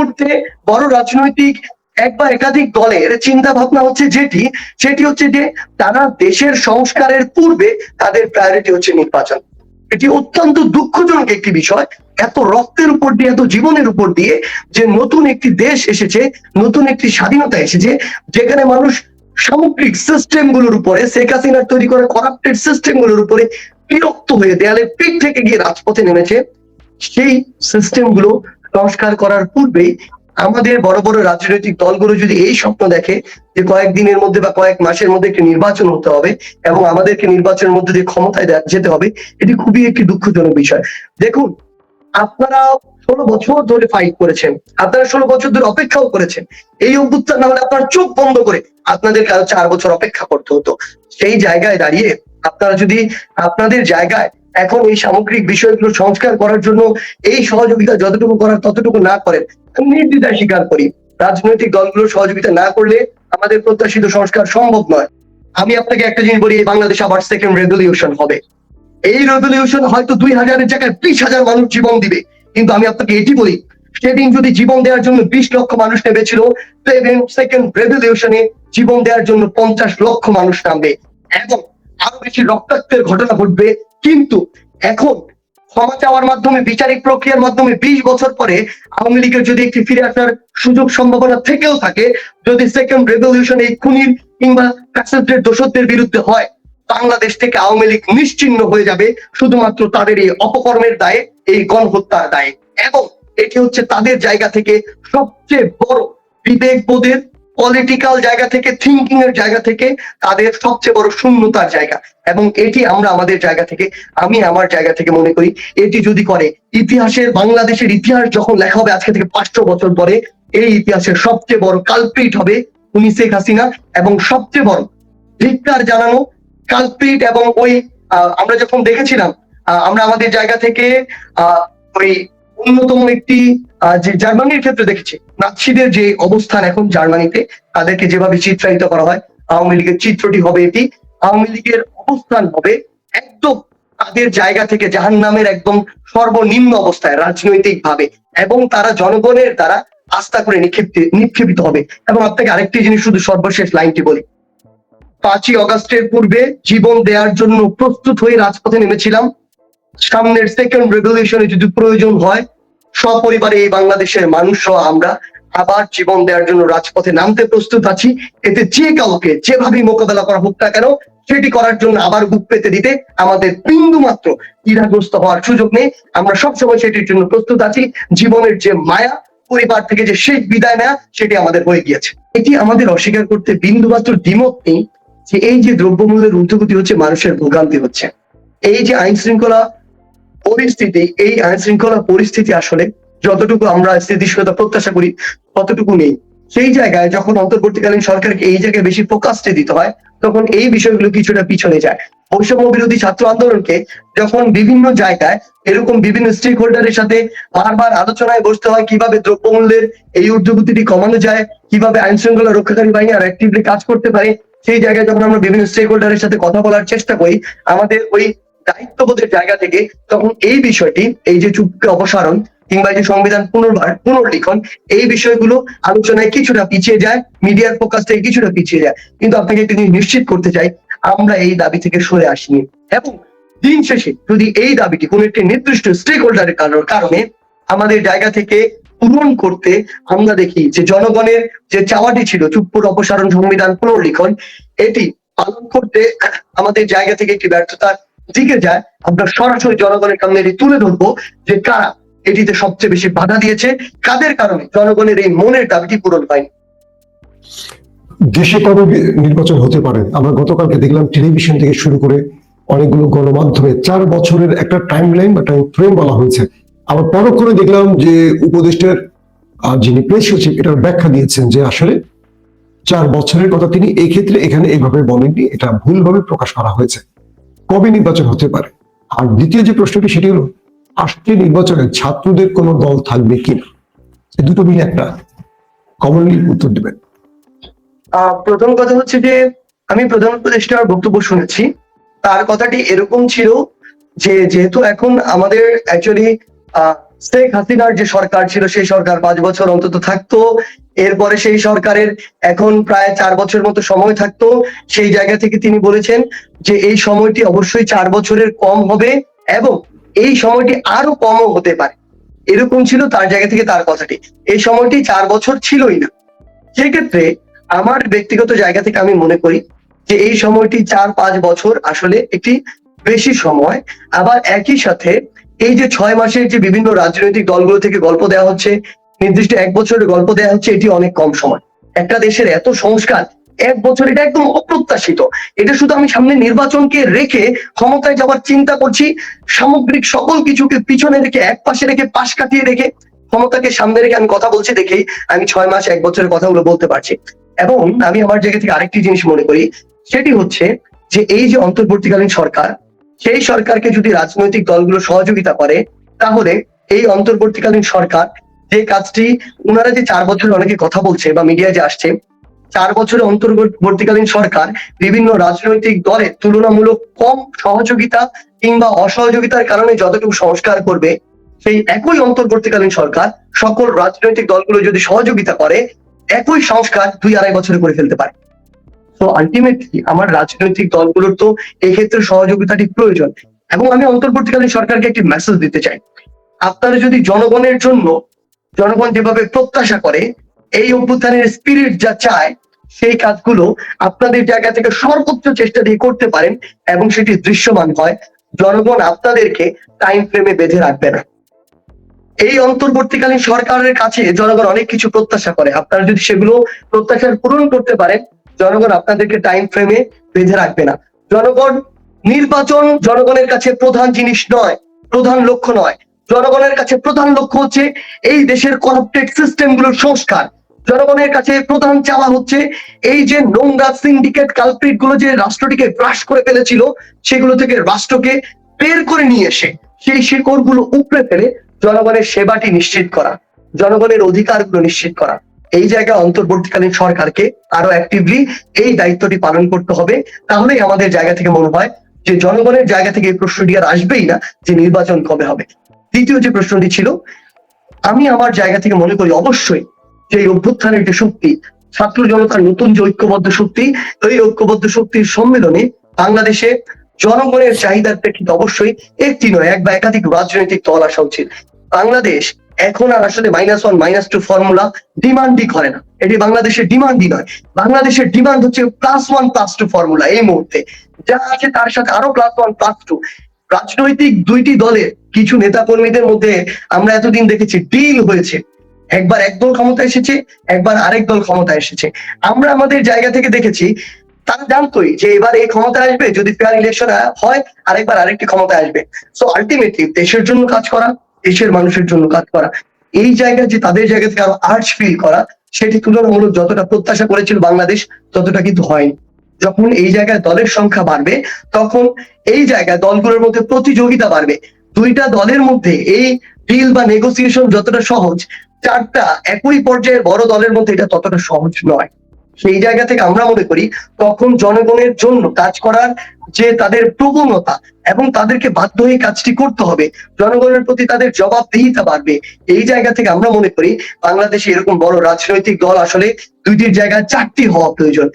মুহূর্তে বড় রাজনৈতিক এক বা একাধিক দলের চিন্তা ভাবনা হচ্ছে যেটি, সেটি হচ্ছে যে তারা দেশের সংস্কারের পূর্বে তাদের প্রায়োরিটি হচ্ছে নির্বাচন। এটি অত্যন্ত দুঃখজনক একটি বিষয়। এত রক্তের উপর দিয়ে, এত জীবনের উপর দিয়ে যে নতুন একটি দেশ এসেছে, নতুন একটি স্বাধীনতা এসেছে, যেখানে মানুষ সামগ্রিক সিস্টেমগুলোর উপরে, শেখ হাসিনার তৈরি করা করাপ্টেড সিস্টেমগুলোর উপরে বিরক্ত হয়ে দেয়ালে পিঠ থেকে গিয়ে রাজপথে নেমেছে। সেই সিস্টেমগুলো সংস্কার করার পূর্বেই আমাদের বড় বড় রাজনৈতিক দলগুলো যদি এই স্বপ্ন দেখে যে কয়েকদিনের মধ্যে বা কয়েক মাসের মধ্যে একটি নির্বাচন হতে হবে এবং আমাদেরকে নির্বাচনের মধ্যে দিয়ে ক্ষমতায় যেতে হবে, এটি খুবই একটি দুঃখজনক বিষয়। দেখুন, আপনারা ষোলো বছর ধরে ফাইট করেছেন, আপনারা ষোলো বছর ধরে অপেক্ষাও করেছেন। এই অভ্যুত্থান না হলে আপনার চোখ বন্ধ করে আপনাদেরকে আরও চার বছর অপেক্ষা করতে হতো। সেই জায়গায় দাঁড়িয়ে আপনারা যদি, আপনাদের জায়গায় এখন এই সামগ্রিক বিষয়গুলো সংস্কার করার জন্য এই সহযোগিতা যতটুকু করার ততটুকু না করেন আমি নির্দ্বিধায় স্বীকার করি। রাজনৈতিক দলগুলোর সহযোগিতা না করলে আমাদের প্রত্যাশিত সংস্কার সম্ভব নয়। আমি আপনাকে একটা জিনিস বলি বাংলাদেশ আবার সেকেন্ড রেভলিউশন হবে। এই রেভলিউশন হয়তো দুই হাজারের জায়গায় বিশ হাজার মানুষ জীবন দিবে, কিন্তু আমি আপনাকে এটি বলি, সেদিন যদি জীবন দেওয়ার জন্য বিশ লক্ষ মানুষ নেমেছিল সেকেন্ড রেভলিউশনে জীবন দেওয়ার জন্য পঞ্চাশ লক্ষ মানুষ নামবে। এবং আরও বেশি রক্তাক্তের ঘটনা ঘটবে। কিন্তু এখন ক্ষমা চাওয়ার মাধ্যমে, বিচারিক প্রক্রিয়ার মাধ্যমে বিশ বছর পরে আওয়ামী লীগের যদি একটি ফিরে আসার সুযোগ সম্ভাবনা থেকেও থাকে, যদি সেকেন্ড রেভলিউশন এই খুনির কিংবা কাসেদের দোষদের বিরুদ্ধে হয়, বাংলাদেশ থেকে আওয়ামী লীগ নিশ্চিহ্ন হয়ে যাবে শুধুমাত্র তাদের এই অপকর্মের দায়ে, এই গণহত্যার দায়ে। এবং এটি হচ্ছে তাদের জায়গা থেকে সবচেয়ে বড় বিবেকবোধের পলিটিক্যাল জায়গা থেকে থিঙ্কিং এর জায়গা থেকে তাদের সবচেয়ে বড় শূন্যতার জায়গা। এবং এটি আমরা আমাদের জায়গা থেকে আমি আমার জায়গা থেকে মনে করি এটি যদি করে ইতিহাসের বাংলাদেশের ইতিহাস যখন লেখা হবে আজকে থেকে পাঁচশো বছর পরে এই ইতিহাসের সবচেয়ে বড় কালপ্রিট হবে উনি শেখ হাসিনা। এবং সবচেয়ে বড় ধিক্কার জানানো কালপ্রিট এবং ওই আমরা যখন দেখেছিলাম আমরা আমাদের জায়গা থেকে আহ, ওই অন্যতম একটি যে জার্মানির ক্ষেত্রে দেখেছি, নাৎসিদের যে অবস্থান এখন জার্মানিতে, তাদেরকে যেভাবে চিত্রায়িত করা হয়, আওয়ামী লীগের চিত্রটি হবে এটি। আওয়ামী লীগের অবস্থান হবে একদম তাদের জায়গা থেকে জাহান নামের একদম সর্বনিম্ন অবস্থায় রাজনৈতিক ভাবে এবং তারা জনগণের দ্বারা আস্থা করে নিক্ষিপ্ত, নিক্ষেপিত হবে। এবং আপনাকে আরেকটি জিনিস শুধু সর্বশেষ লাইনটি বলি। পাঁচই অগাস্টের পূর্বে জীবন দেওয়ার জন্য প্রস্তুত হয়ে রাজপথে নেমেছিলাম। সামনের সেকেন্ড রেগুলেশনে যদি প্রয়োজন হয়, সপরিবারে এই বাংলাদেশের মানুষ আমরা আবার জীবন দেওয়ার জন্য রাজপথে নামতে প্রস্তুত আছি। এতে যে কাউকে যেভাবেই মোকাবেলা করা হোক না কেন, সেটি করার জন্য আবার বুক পেতে দিতে আমাদের বিন্দু মাত্র দ্বিধাগ্রস্ত হওয়ার সুযোগ নেই। আমরা সবসময় সেটির জন্য প্রস্তুত আছি। জীবনের যে মায়া, পরিবার থেকে যে শেষ বিদায় নেয়া, সেটি আমাদের হয়ে গিয়েছে। এটি আমাদের অস্বীকার করতে বিন্দু মাত্র দ্বিমত নেই যে এই যে দ্রব্যমূল্যের ঊর্ধ্বগতি হচ্ছে, মানুষের ভোগান্তি হচ্ছে। এই যে আইন শৃঙ্খলা পরিস্থিতি, এই আইন শৃঙ্খলা পরিস্থিতি আসলে যতটুকু আমরা স্থিতিশীলতা প্রত্যাশা করি, ততটুকু নেই। সেই জায়গায় যখন অন্তর্বর্তীকালীন সরকারকে এই জায়গায় বেশি ফোকাসটা দিতে হয়, তখন এই বিষয়গুলো কিছুটা পিছনে যায়। বৈষম্য বিরোধী ছাত্র আন্দোলনকে যখন বিভিন্ন জায়গায় এরকম বিভিন্ন স্টেক হোল্ডারের সাথে বারবার আলোচনায় বসতে হয়, কীভাবে দ্রব্যমূল্যের এই ঊর্ধ্বগতিটি কমানো যায়, কীভাবে আইন শৃঙ্খলা রক্ষাকারী বাহিনী আর অ্যাক্টিভলি কাজ করতে পারে, সেই জায়গায় যখন আমরা বিভিন্ন স্টেক হোল্ডারের সাথে কথা বলার চেষ্টা করি, আমাদের ওই দায়িত্ববোধের জায়গা থেকে তখন এই বিষয়টি, এই যে চুপকে অপসারণ কিংবা যে সংবিধান পুনর্বার, পুনর্লিখন, এই বিষয়গুলো আলোচনায় কিছুটা পিছিয়ে যায়, মিডিয়ার ফোকাস থেকে কিছুটা পিছিয়ে যায়। কিন্তু আপনাকে একটি জিনিস নিশ্চিত করতে চাই, আমরা এই দাবি থেকে সরে আসিনি। এবং দিন শেষে যদি এই দাবিটি কোন একটি নির্দিষ্ট স্টেক হোল্ডারের কারণে আমাদের জায়গা থেকে পূরণ করতে আমরা দেখি যে জনগণের যে চাওয়াটি ছিল চুপ্পুর অপসারণ, সংবিধান পুনর্লিখন, এটি পালন করতে আমাদের জায়গা থেকে একটি ব্যর্থতার দিকে যায়, আমরা সরাসরি জনগণের সামনে এটি তুলে ধরবো যে কারা এটিতে সবচেয়ে বেশি বাধা দিয়েছে, কাদের কারণে জনগণের এই মনের দাবিটি পূরণ হয়নি। দেশে কবে নির্বাচন হতে পারে? আমরা গতকালকে দেখলাম টেলিভিশন থেকে শুরু করে অনেকগুলো গণমাধ্যমে চার বছরের একটা টাইম লাইন বা টাইম ফ্রেম বলা হয়েছে। আবার পরক্ষণে দেখলাম যে উপদেষ্টার যিনি প্রেস সচিব, এটার ব্যাখ্যা দিয়েছেন যে আসলে চার বছরের কথা তিনি এক্ষেত্রে এখানে এইভাবে বলেননি, এটা ভুলভাবে প্রকাশ করা হয়েছে। কবে নির্বাচন হতে পারে? আর দ্বিতীয় যে প্রশ্নটি সেটি হলো, আসছে নির্বাচনে ছাত্রদের কোনো দল থাকবে কিনা? এই দুটো মিলে একটা কমনলি উত্তর দেবেন। প্রথম কথা হচ্ছে যে, আমি প্রধান উপদেষ্টার বক্তব্য শুনেছি। তার কথাটি এরকম ছিল যে, যেহেতু এখন আমাদের অ্যাকচুয়ালি শেখ হাসিনার যে সরকার ছিল, সেই সরকার পাঁচ বছর অন্তত থাকতো। এরপরে সেই সরকারের এখন প্রায় চার বছর মতো সময় থাকতো। সেই জায়গা থেকে তিনি বলেছেন যে এই সময়টি অবশ্যই চার বছরের কম হবে এবং এই সময়টি আরও কমও হতে পারে। এরকম ছিল তার জায়গা থেকে তার কথাটি। এই সময়টি চার বছর ছিলই না। সেক্ষেত্রে আমার ব্যক্তিগত জায়গা থেকে আমি মনে করি যে এই সময়টি চার পাঁচ বছর আসলে একটি বেশি সময়। আবার একই সাথে এই যে ছয় মাসের যে বিভিন্ন রাজনৈতিক দলগুলো থেকে গল্প দেওয়া হচ্ছে, নির্দিষ্ট এক বছরের গল্প দেওয়া হচ্ছে, এটি অনেক কম সময়। একটা দেশের এত সংস্কার, এক বছর এটা একদম অপ্রত্যাশিত। এটা শুধু আমি সামনে নির্বাচনকে রেখে ক্ষমতায় যাওয়ার চিন্তা করছি, সামগ্রিক সকল কিছুকে পিছনে রেখে, এক পাশে রেখে, পাশ কাটিয়ে রেখে ক্ষমতাকে সামনে রেখে আমি কথা বলছি দেখেই আমি ছয় মাস, এক বছরের কথাগুলো বলতে পারছি। এবং আমি আমার জায়গা থেকে আরেকটি জিনিস মনে করি, সেটি হচ্ছে যে এই যে অন্তর্বর্তীকালীন সরকার সেই সরকারকে যদি রাজনৈতিক দলগুলো সহযোগিতা করে, তাহলে এই অন্তর্বর্তীকালীন সরকার যে কাজটি ওনারা যে চার বছর অনেকে কথা বলছে বা মিডিয়ায় যে আসছে, চার বছরের অন্তর্বর্তীকালীন সরকার বিভিন্ন রাজনৈতিক দলের তুলনামূলক কম সহযোগিতা কিংবা অসহযোগিতার কারণে যতটুকু সংস্কার করবে, সেই একই অন্তর্বর্তীকালীন সরকার সকল রাজনৈতিক দলগুলো যদি সহযোগিতা করে, একই সংস্কার দুই আড়াই বছরে করে ফেলতে পারে। তো আলটিমেটলি আমার রাজনৈতিক দলগুলোর তো এক্ষেত্রে সহযোগিতাটি প্রয়োজন। এবং আমি অন্তর্বর্তীকালীন সরকারকে একটি মেসেজ দিতে চাই। আপনারা যদি জনগণের জন্য, জনগণ যেভাবে প্রত্যাশা করে, এই অভ্যুত্থানের স্পিরিট যা চায়, সেই কাজগুলো আপনাদের জায়গা থেকে সর্বোচ্চ চেষ্টা দিয়ে করতে পারেন এবং সেটি দৃশ্যমান হয়। জনগণ আপনাদেরকে টাইম ফ্রেমে বেঁধে রাখবে না। এই অন্তর্বর্তীকালীন সরকারের কাছে জনগণ অনেক কিছু প্রত্যাশা করে। আপনারা যদি সেগুলো প্রত্যাশার পূরণ করতে পারেন জনগণ আপনাদেরকে টাইম ফ্রেমে বেঁধে রাখবে না। জনগণ নির্বাচন জনগণের কাছে প্রধান জিনিস নয়, প্রধান লক্ষ্য নয়। জনগণের কাছে প্রধান লক্ষ্য হচ্ছে এই দেশের করাপ্টেড সিস্টেমগুলোর সংস্কার। জনগণের কাছে প্রধান চাওয়া হচ্ছে এই যে নোংরা সিন্ডিকেট কালপ্রিটগুলো যে রাষ্ট্রটিকে গ্রাস করে ফেলেছিল, সেগুলো থেকে রাষ্ট্রকে বের করে নিয়ে এসে সেই শিকড়গুলো উপড়ে ফেলে জনগণের সেবাটি নিশ্চিত করা, জনগণের অধিকারগুলো নিশ্চিত করা। এই জায়গায় অন্তর্বর্তীকালীন সরকারকে আরও অ্যাক্টিভলি এই দায়িত্বটি পালন করতে হবে। তাহলেই আমাদের জায়গা থেকে মনে হয় যে জনগণের জায়গা থেকে এই প্রশ্নটি আর আসবেই না যে নির্বাচন কবে হবে। দ্বিতীয় যে প্রশ্নটি ছিল, আমি আমার জায়গা থেকে মনে করি অবশ্যই যে এই অভ্যুত্থানের যে শক্তি, ছাত্র জনতার নতুন যে ঐক্যবদ্ধ শক্তি, এই ঐক্যবদ্ধ শক্তির সম্মেলনে বাংলাদেশে জনগণের চাহিদার প্রেক্ষিতে অবশ্যই একটি নয়, এক বা একাধিক রাজনৈতিক দল আসা উচিত। বাংলাদেশ এখন আর আসলে minus one minus two formula ডিমান্ডই করে না। এটি বাংলাদেশের ডিমান্ডই নয়। বাংলাদেশের ডিমান্ড হচ্ছে plus one plus two formula এই মুহূর্তে। যা আছে তার সাথে আরও প্লাস ওয়ান প্লাস টু রাজনৈতিক দুইটি দলের কিছু নেতা কর্মীদের মধ্যে আমরা এতদিন দেখেছি ডিল হয়েছে। একবার এক দল ক্ষমতা এসেছে, একবার আরেক দল ক্ষমতা এসেছে। আমরা আমাদের জায়গা থেকে দেখেছি, তারা জানতোই যে এবার এই ক্ষমতা আসবে, যদি ফেয়ার ইলেকশন হয়, আরেকবার আরেকটি ক্ষমতা আসবে। সো আলটিমেটলি দেশের জন্য কাজ করা দেশের মানুষের জন্য কাজ করা। এই জায়গায় যে তাদের জায়গা থেকে আরও আর্চ ফিল করা, সেটি তুলনামূলক যতটা প্রত্যাশা করেছিল বাংলাদেশ, ততটা কিন্তু হয়নি। যখন এই জায়গায় দলের সংখ্যা বাড়বে, তখন এই জায়গায় দলগুলোর মধ্যে প্রতিযোগিতা বাড়বে। দুইটা দলের মধ্যে এই ডিল বা নেগোসিয়েশন যতটা সহজ, চারটা একই পর্যায়ের বড় দলের মধ্যে এটা ততটা সহজ নয়। সেই জায়গা থেকে আমরা মনে করি, তখন জনগণের জন্য কাজ করার যে তাদের প্রবণতা এবং তাদেরকে বাধ্য হয়ে কাজটি করতে হবে। জনগণের প্রতি তাদের জবাব জবাবদিহিতা পারবে এই জায়গা থেকে আমরা মনে করি, বাংলাদেশে এরকম বড় রাজনৈতিক দল আসলে দুইটির জায়গায় চারটি হওয়া প্রয়োজন।